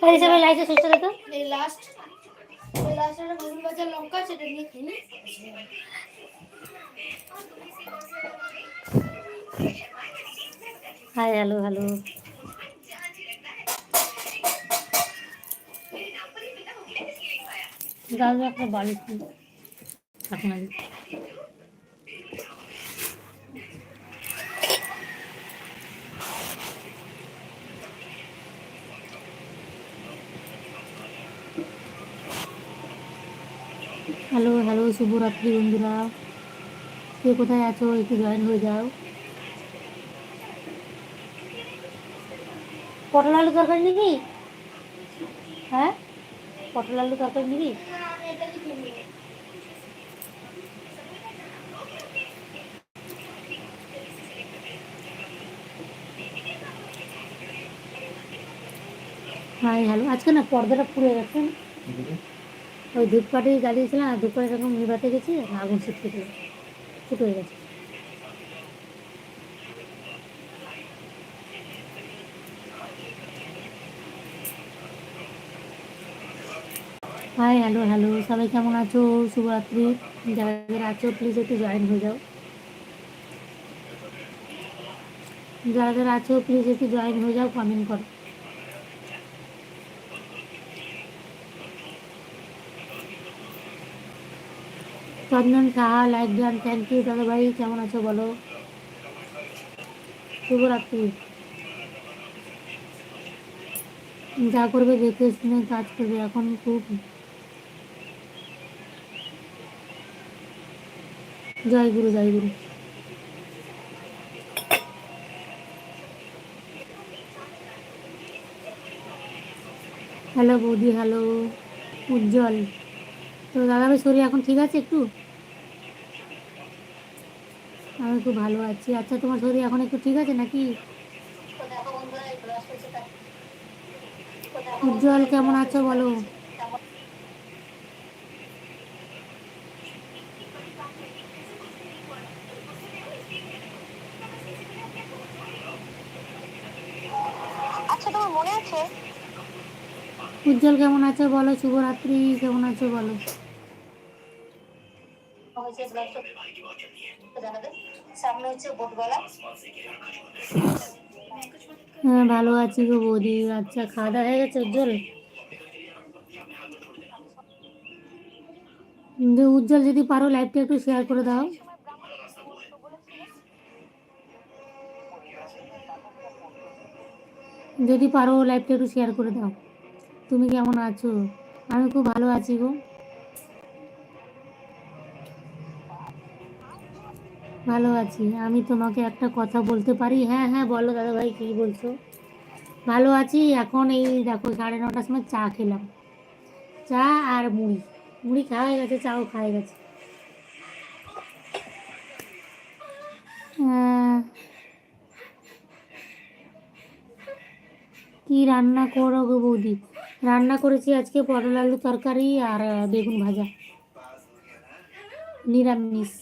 তাই হিসাবে লাইটে সুস্থ দেখো এই লাস্ট এই লাস্ট একটা গরুর বাজার লঙ্কা সেটা নিয়ে খেয়ে নি। হাই হ্যালো হ্যালো দাদু একটা বাড়ি থাকুন হ্যালো হ্যালো, শুভরাত্রি বন্ধুরা। কে কোথায় আছো? একটু জয়েন হয়ে যাও। পটল আলু তরকারি নিবি হ্যাঁ? পটল আলু তরকারি নিবি। Hi, hello. আজকে না পর্দাটা পুড়ে গেছে? ওই ধূপকাঠি জ্বালিয়েছিলাম আর ধূপকাঠি এরকম নিভাতে গেছি, আগুন ছিটকে দিল ফুটো হয়ে গেছে। হাই হ্যালো হ্যালো সবাই কেমন আছো? শুভরাত্রি। যারা যারা আছো প্লিজ একটু জয়েন হয়ে যাও। যারা যারা আছো প্লিজ একটু জয়েন হয়ে যাও কমেন্ট করো। Chandan Saha like thank you দাদা ভাই, কেমন আছো বলো? শুভরাত্রি। যা করবে দেখে শুনে কাজ করবে, এখন খুব জয় গুরু জয় গুরু। হ্যালো বৌদি, হ্যালো। উজ্জ্বল। তো দাদাভাই শরীর এখন ঠিক আছে একটু? আমি খুব ভালো আছি। আচ্ছা তোমার শরীর এখন একটু ঠিক আছে নাকি? উজ্জ্বল কেমন আছো বলো? আচ্ছা তোমার মনে আছে? উজ্জ্বল কেমন আছো বলো? শুভরাত্রি কেমন আছো বলো? সামনে হচ্ছে বোটগলা হ্যাঁ ভালো আছি গো বৌদি। আচ্ছা খাওয়া দাওয়া হয়ে গেছে উজ্জ্বল? উজ্জ্বল, যদি পারো লাইভটা একটু শেয়ার করে দাও। যদি পারো লাইভটা একটু শেয়ার করে দাও। তুমি কেমন আছো? আমি খুব ভালো আছি গো। ভালো আছি। আমি তোমাকে একটা কথা বলতে পারি? হ্যাঁ হ্যাঁ বলো দাদা ভাই কী বলছো? ভালো আছি। এখন এই দেখো, সাড়ে নটার সময় চা খেলাম। চা আর মুড়ি। মুড়ি খাওয়া হয়ে গেছে, চাও খাওয়া গেছে। কি রান্না করো গো বৌদি? রান্না করেছি আজকে পটল আলু তরকারি আর বেগুন ভাজা। নিরামিষ।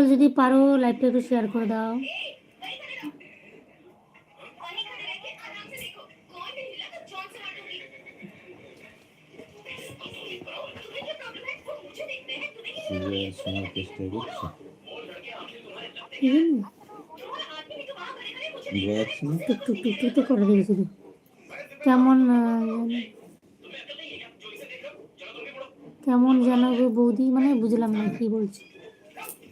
উজ্জ্বল যদি পারো লাইভটা একটু শেয়ার করে দাও। করে কেমন কেমন বৌদি মানে বুঝলাম না কি বলছি।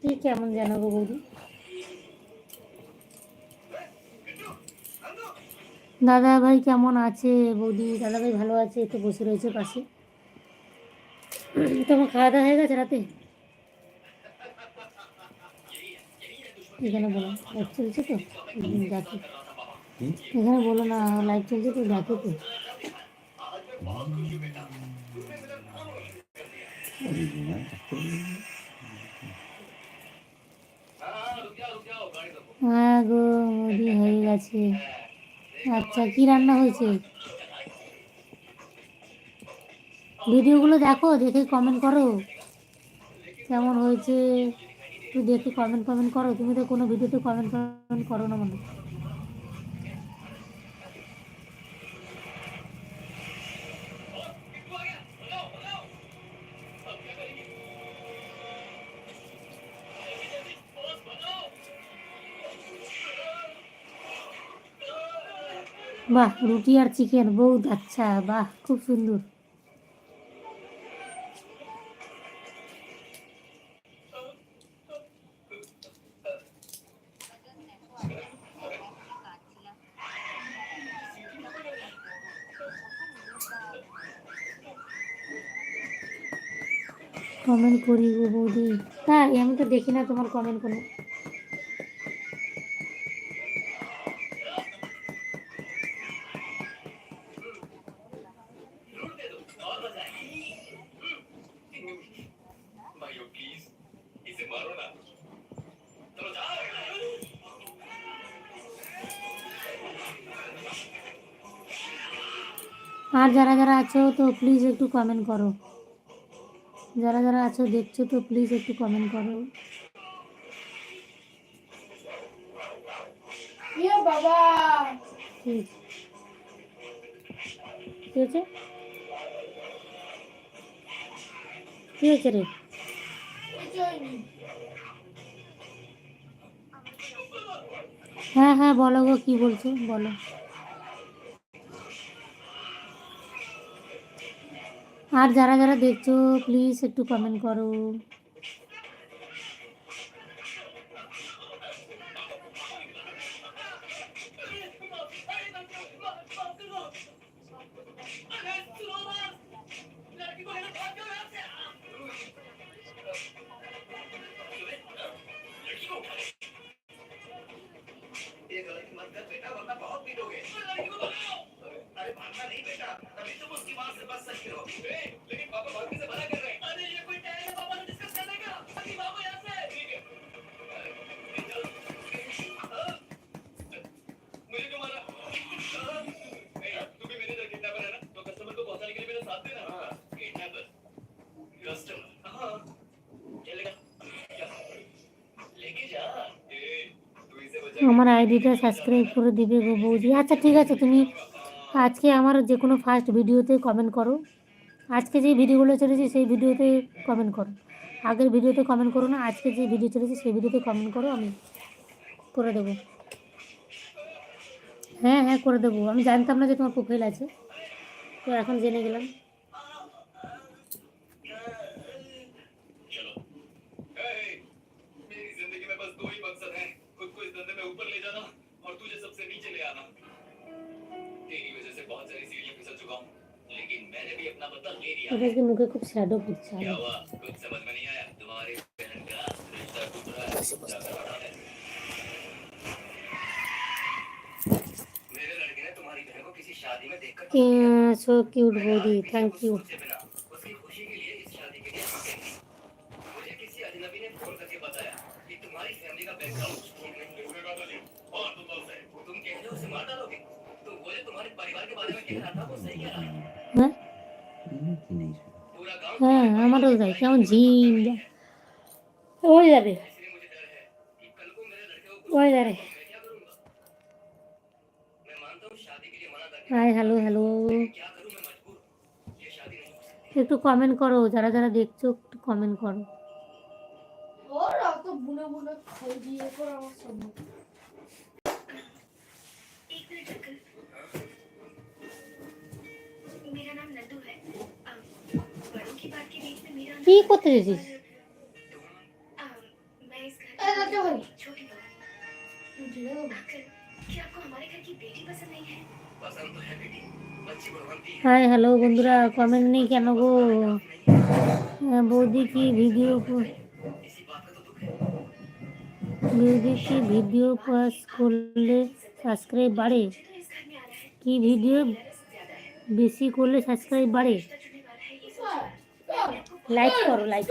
কি কেমন যেন গো বৌদি। দাদা ভাই কেমন আছে বৌদি? দাদা ভাই ভালো আছে, একটু বসে রয়েছে পাশে। তোমার খাওয়া দাওয়া হয়ে গেছে রাতে? এখানে বলো লাইভ চলছে তো? দেখো। এখানে বলো না লাইভ চলছে তো? দেখো তো। বুঝি না। হ্যাঁ গো মোদি হয়ে গেছে আচ্ছা কি রান্না হয়েছে? ভিডিওগুলো দেখো, দেখে কমেন্ট করো। কেমন হয়েছে? একটু দেখে কমেন্ট কমেন্ট করো। তুমি তো কোনো ভিডিওতে কমেন্ট কমেন্ট করো না মনে। বাহ, রুটি আর চিকেন বহুত আচ্ছা বাহ, খুব সুন্দর। কমেন্ট করি গো বৌদি। তাই আমি তো দেখি না তোমার কমেন্ট কোনো। আর যারা যারা আছো তো প্লিজ একটু কমেন্ট করো। যারা যারা আছো দেখছ তো প্লিজ একটু কমেন্ট করো। বাবা! ঠিক। কি হয়েছে? কি হয়েছে রে? হ্যাঁ হ্যাঁ বলো গো কি বলছো? বলো। আর যারা যারা দেখছ প্লিজ একটু কমেন্ট করো। আমার আইডিটা সাবস্ক্রাইব করে দিবে গো বৌদি। আচ্ছা ঠিক আছে, তুমি আজকে আমার যে কোনো ফার্স্ট ভিডিওতে কমেন্ট করো। আজকে যে ভিডিওগুলো চলেছে, সেই ভিডিওতে কমেন্ট করো। আগের ভিডিওতে কমেন্ট করো না, আজকে যে ভিডিও চলেছে, সেই ভিডিওতে কমেন্ট করো, আমি করে দেবো। হ্যাঁ হ্যাঁ করে দেবো। আমি জানতাম না যে তোমার প্রোফাইল আছে। তো এখন জেনে গেলাম। चुका हूँ। लेकिन कुछ भी शैडो कुछ समझ में नहीं आया। तुम्हारी बहन का रिश्ता टूट रहा है। मेरे लड़के ने तुम्हारी बहन को किसी शादी में देखा so cute body thank you হ্যাঁ হ্যাঁ আমারও যাই কেমন জিম ওই যাবে ওই যাবে হাই হ্যালো হ্যালো একটু কমেন্ট করো যারা যারা দেখছ একটু কমেন্ট করো ওর অত দিয়ে আমার কি করতে চাইছিস? হ্যাঁ হ্যালো বন্ধুরা কমেন্ট নেই কেন গো? হ্যাঁ, বৌদি কি ভিডিও বৌদি কি ভিডিও পাস করলে সাবস্ক্রাইব বাড়ে? কি ভিডিও বেশি করলে সাবস্ক্রাইব বাড়ে? লাইট করো লাইট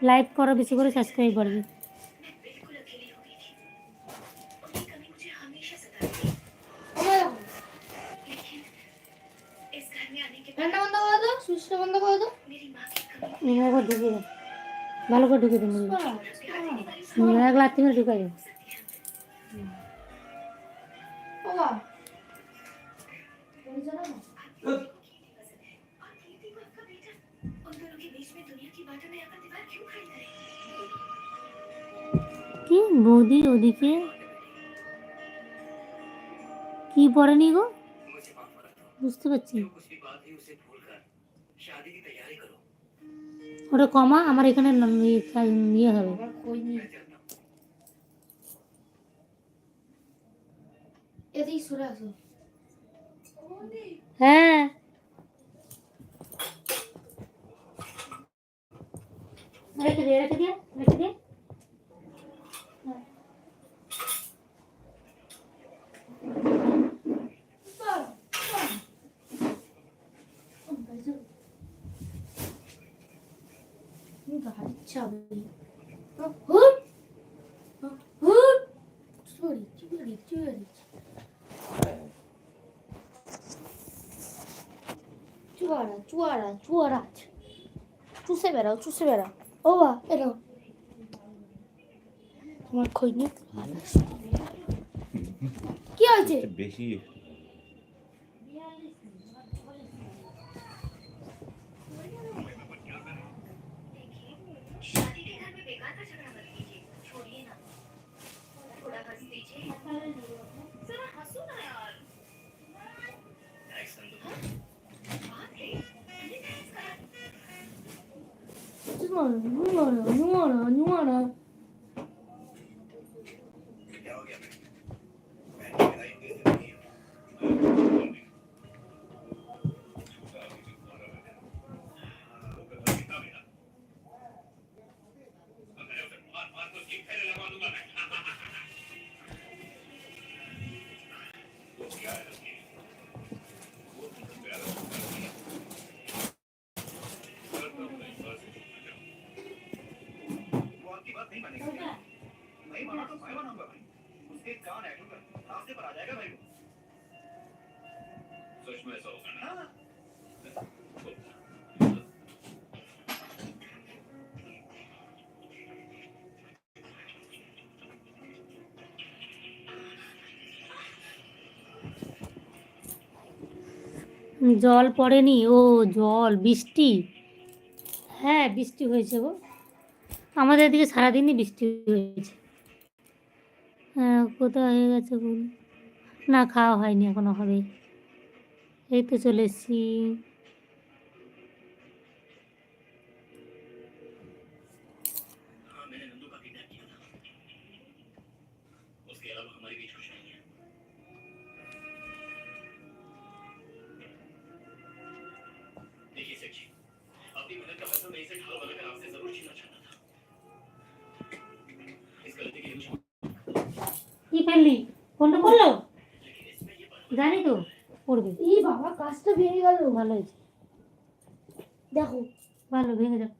লাইক করো বেশি করে সাবস্ক্রাইব করবে ভালো করে ঢুকে দিন এক লাখ ঢুকে ঢুকাই বাবা। কি বৌদি ওদিকে? কি পড়েনি গো? বুঝতে পারছি। ওটা কমা, আমার এখানে ইয়ে হবে। এদিকে সরে আসো। হ্যাঁ। রেখে দিয়ে রেখে দিয়ে রেখে দিয়ে 이 চুয়ারা চুয়ারা চুয়ারা চুষে বেড়াও চুষে বেড়াও ও বা বেড়াও তোমার খৈনিক কি হয়েছে? বেশি। 융화라 융화라 융화라 융화라 नहीं मानेगा नहीं माना तो मैं मनाऊंगा भाई उसके कान ऐठूंगा रास्ते पर आ जाएगा भाई वो सच में ऐसा होगा ना জল পড়েনি ও জল বৃষ্টি হ্যাঁ বৃষ্টি হয়েছে গো আমাদের এদিকে সারাদিনই বৃষ্টি হয়েছে। হ্যাঁ কোথাও হয়ে গেছে বল না, খাওয়া হয়নি, এখনও হবে। এই তো চলে এসছি। ভালো হয়েছে? দেখো। ভালো ভেঙে যাও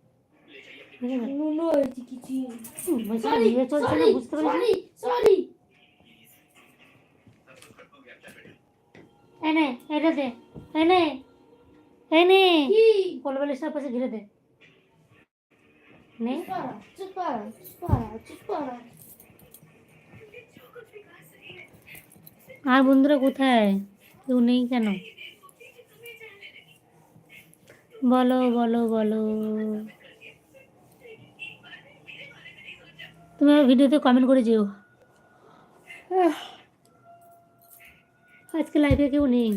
আর বন্ধুরা কোথায়? কেউ নেই কেন? বলো বলো বলো। তুমি আমার ভিডিওতে কমেন্ট করে যেও। আজকে লাইফে কেউ নেই।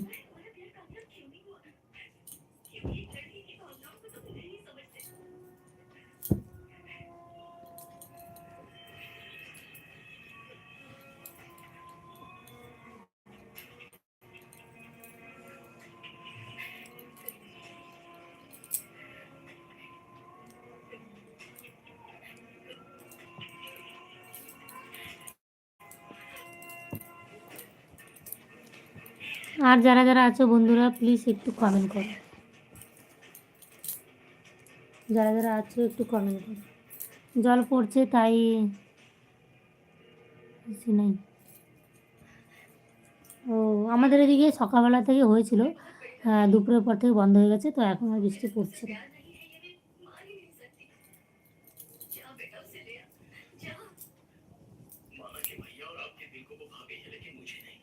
আর যারা যারা আছো বন্ধুরা প্লিজ একটু কমেন্ট করো। যারা যারা আছো একটু কমেন্ট করো। জল পড়ছে, তাই বেশি নেই। ও, আমাদের এদিকে সকালবেলা থেকে হয়েছিল দুপুরের পর থেকে বন্ধ হয়ে গেছে, তো এখন আর বৃষ্টি পড়ছে না।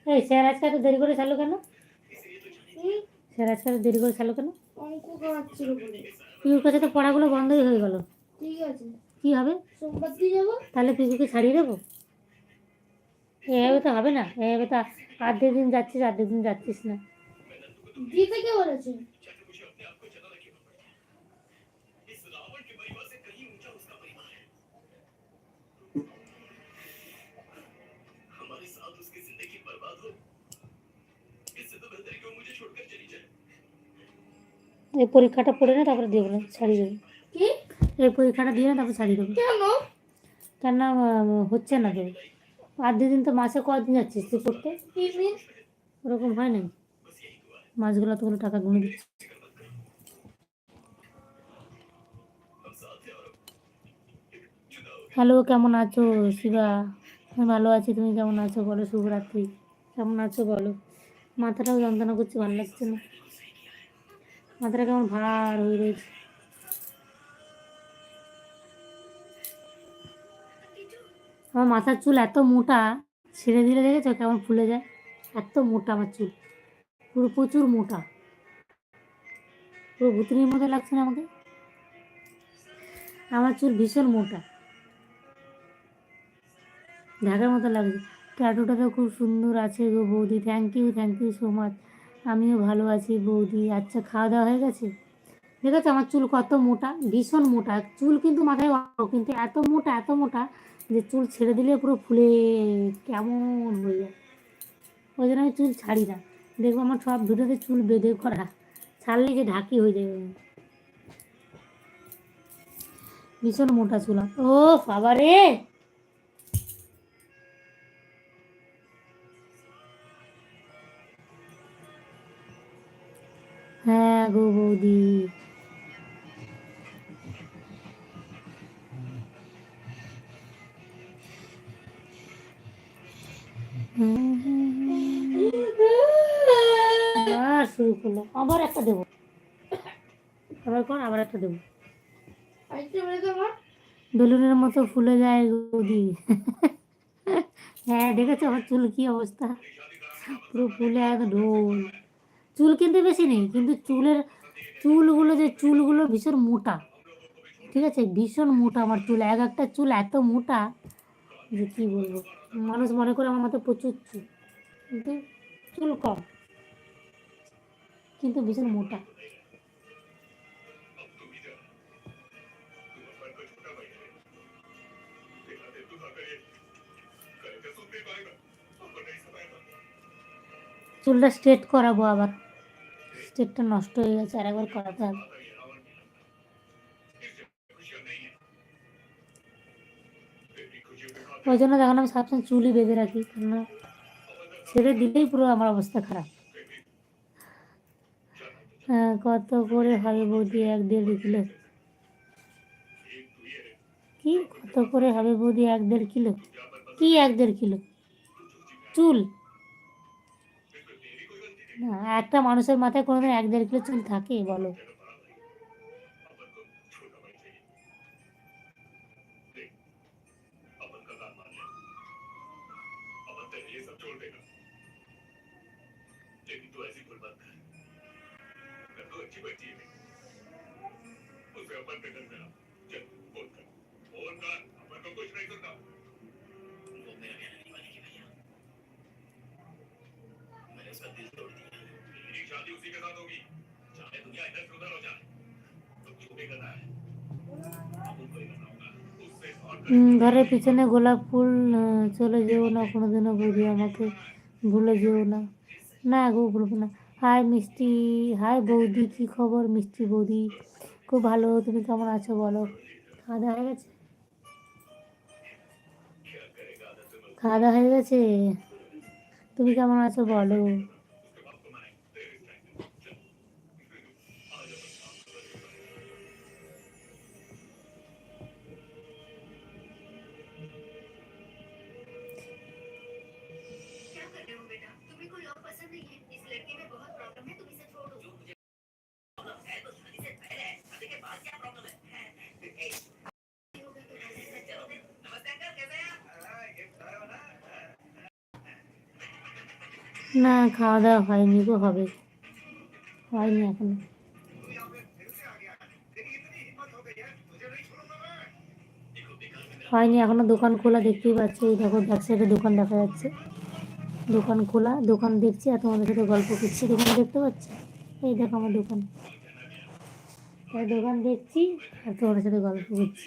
এই স্যার আজকে এত দেরি করে চালু কেন? স্যার আজকে এত দেরি করে চালু কেন? কাছে তো পড়াগুলো বন্ধই হয়ে গেল। কি হবে? তাহলে পিকুকে ছাড়িয়ে দেবো? এভাবে তো হবে না। এভাবে তো আর্ধেক দিন যাচ্ছিস আর্ধেক দিন যাচ্ছিস না। কে বলেছে। এই পরীক্ষাটা পড়ে না তারপরে দেবো না ছাড়িয়ে দেবো। এই পরীক্ষাটা দিয়ে না তারপরে ছাড়িয়ে দেবো। কেন? হচ্ছে না তো আর্ধেক দিন তো মাসে কদিন যাচ্ছিস তুই পড়তে? ওরকম হয় না মাসগুলো তো কোনো টাকা গুনে দিচ্ছে হ্যালো কেমন আছো শিবা? আমি ভালো আছি তুমি কেমন আছো? বলো শুভরাত্রি। কেমন আছো বলো? মাথাটাও যন্ত্রণা করছে ভালো লাগছে না। মাথাটা কেমন ভার হয়ে রয়েছে। আমার মাথার চুল এত মোটা, ছেড়ে দিলে দেখেছ কেমন ফুলে যায়? এত মোটা আমার চুল, পুরো প্রচুর মোটা। পুরো ভুতনির মতো লাগছে না আমাকে? আমার চুল ভীষণ মোটা। ঢাকার মতো লাগছে। ট্যাটুটা তো খুব সুন্দর আছে গো বৌদি। Thank you thank you so much আমিও ভালো আছি, বৌদি। আচ্ছা খাওয়া দাওয়া হয়ে গেছে? দেখেছ, আমার চুল কত মোটা, ভীষণ মোটা। চুল কিন্তু মাথায় কিন্তু এত মোটা এত মোটা যে চুল ছেড়ে দিলে পুরো ফুলে কেমন হয়ে যায়। ওই জন্য আমি চুল ছাড়ি না। দেখব আমার সব ভিডিওতে চুল বেঁধে করা। ছাড়লে যে ঢাকি হয়ে যাবে। ভীষণ মোটা চুল। ও বাবা রে গো বৌদি। শুরু করল। আবার একটা দেবো। আবার কর আবার একটা দেবো। বেলুনের মতো ফুলে যায় গৌদি হ্যাঁ দেখেছ আমার চুল কি অবস্থা? পুরো ফুলে এক ঢোল চুল কিন্তু বেশি নেই, কিন্তু চুলের চুলগুলো যে চুলগুলো ভীষণ মোটা। ঠিক আছে? ভীষণ মোটা আমার চুল, এক একটা চুল এত মোটা যে কী বলব? মানুষ মনে করে আমার মতো প্রচুর চুল, কিন্তু চুল কম, কিন্তু ভীষণ মোটা। চুলটা স্ট্রেট করাবো আবার। স্ট্রেটটা নষ্ট হয়ে গেছে, আর একবার করাতে হবে। ওই জন্য দেখুন আমি সবসময় চুলই বেঁধে রাখি কেন ছেড়ে দিলেই পুরো আমার অবস্থা খারাপ। হ্যাঁ কত করে হবে বৌদি, এক দেড় কিলো? কি? কত করে হবে বৌদি, এক দেড় কিলো? কি এক দেড় কিলো? চুল? না একটা মানুষের মাথায় কোনোদিন এক দেড় কিলো চুল থাকে বলো। शादी उसी के साथ होगी चाहे दुनिया इधर से उधर हो जाए तो जो भी करना है अब उनको ही करना होगा उससे और হুম, ঘরের পিছনে গোলাপ ফুল আহ, চলে যেও না কোনোদিনও বৌদি আমাকে ভুলে যেও না না গো ভুলবো না হাই মিষ্টি হাই বৌদি কি খবর মিষ্টি বৌদি খুব ভালো তুমি কেমন আছো বলো খাওয়া দাওয়া হয়ে গেছে খাওয়া দাওয়া হয়ে গেছে তুমি কেমন আছো বলো না খাওয়া দাওয়া হয়নি তো হবে। হয়নি এখন। হয়নি, এখনও দোকান খোলা দেখতেই পাচ্ছি। এই দেখো, ব্যাক সাইডে দোকান দেখা যাচ্ছে। দোকান খোলা, দোকান দেখছি, আর তোমাদের সাথে গল্প করছি। দোকান দেখতে পাচ্ছি? এই দেখো আমার দোকান। দোকান দেখছি, আর তোমাদের সাথে গল্প করছি।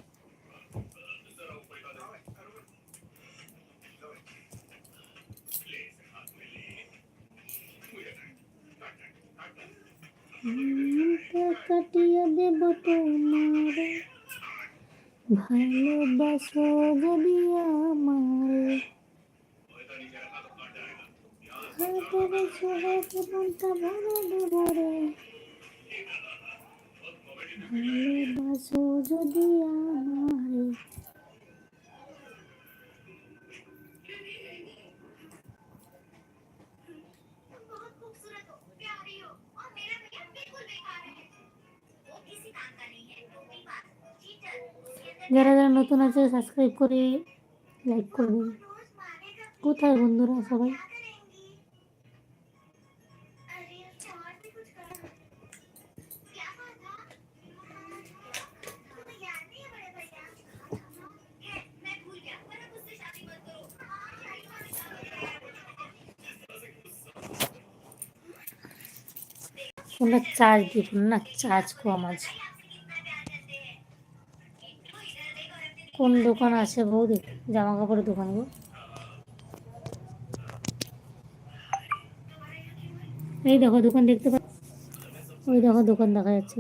কাটিয়ে দেব তোমারে, ভালোবাসো যদি আমারে। ভালোবাসো মনটা ভরে দেব রে। যারা যারা নতুন আছে সাবস্ক্রাইব করে লাইক করবে। কোথায় বন্ধুরা সবাই? তোমরা চার্জ দেখুন না? চার্জ কম আছে। কোন দোকান আছে বৌদি? জামা কাপড়ের দোকান গো। এই দেখো দোকান দেখতে পাচ্ছ ওই দেখো দোকান দেখা যাচ্ছে।